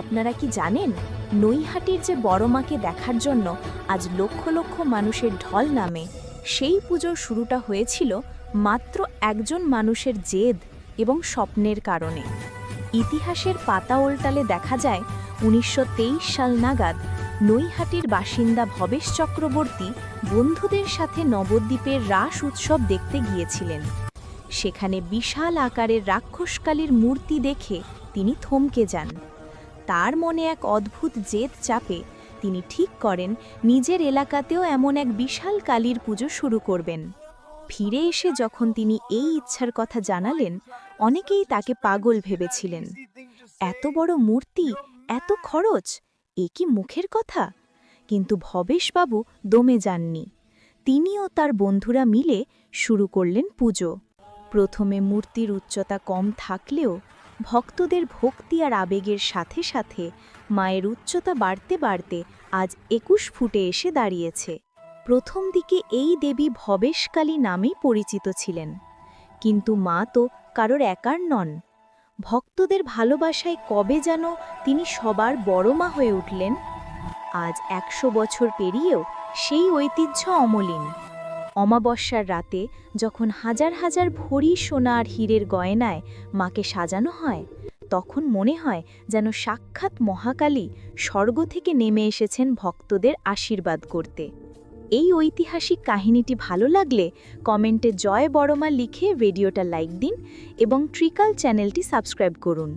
আপনারা কি জানেন? নৈহাটির যে বড় মাকে দেখার জন্য আজ লক্ষ লক্ষ মানুষের ঢল নামে, সেই পুজোর শুরুটা হয়েছিল মাত্র একজন মানুষের জেদ এবং স্বপ্নের কারণে। ইতিহাসের পাতা ওল্টালে দেখা যায় উনিশশো তেইশ সাল নাগাদ নৈহাটির বাসিন্দা ভবেশ চক্রবর্তী বন্ধুদের সাথে নবদ্বীপের রাস উৎসব দেখতে গিয়েছিলেন। সেখানে বিশাল আকারের রাক্ষসকালীর মূর্তি দেখে তিনি থমকে যান। তার মনে এক অদ্ভুত জেদ চাপে তিনি ঠিক করেন, নিজের এলাকাতেও এমন এক বিশাল কালীর পুজো শুরু করবেন। ফিরে এসে যখন তিনি এই ইচ্ছার কথা জানালেন, অনেকেই তাকে পাগল ভেবেছিলেন। এত বড় মূর্তি, এত খরচ, এ কি মুখের কথা? কিন্তু ভবেশবাবু দমে যাননি। তিনিও তার বন্ধুরা মিলে শুরু করলেন পুজো। প্রথমে মূর্তির উচ্চতা কম থাকলেও ভক্তদের ভক্তি আর আবেগের সাথে সাথে মায়ের উচ্চতা বাড়তে বাড়তে আজ একুশ ফুটে এসে দাঁড়িয়েছে। প্রথম দিকে এই দেবী ভবেশকালী নামেই পরিচিত ছিলেন। কিন্তু মা তো কারোর একার নন। ভক্তদের ভালোবাসায় কবে যেন তিনি সবার বড় মা হয়ে উঠলেন, আজ একশো বছর পেরিয়েও সেই ঐতিহ্য অমলিন। অমাবস্যার রাতে যখন হাজার হাজার ভরি সোনা আর হীরের গয়নায় মাকে সাজানো হয়, তখন মনে হয় যেন সাক্ষাৎ মহাকালী স্বর্গ থেকে নেমে এসেছেন ভক্তদের আশীর্বাদ করতে। এই ঐতিহাসিক কাহিনীটি ভালো লাগলে কমেন্টে জয় বড়মা লিখে ভিডিওটা লাইক দিন এবং ট্রিকাল চ্যানেলটি সাবস্ক্রাইব করুন।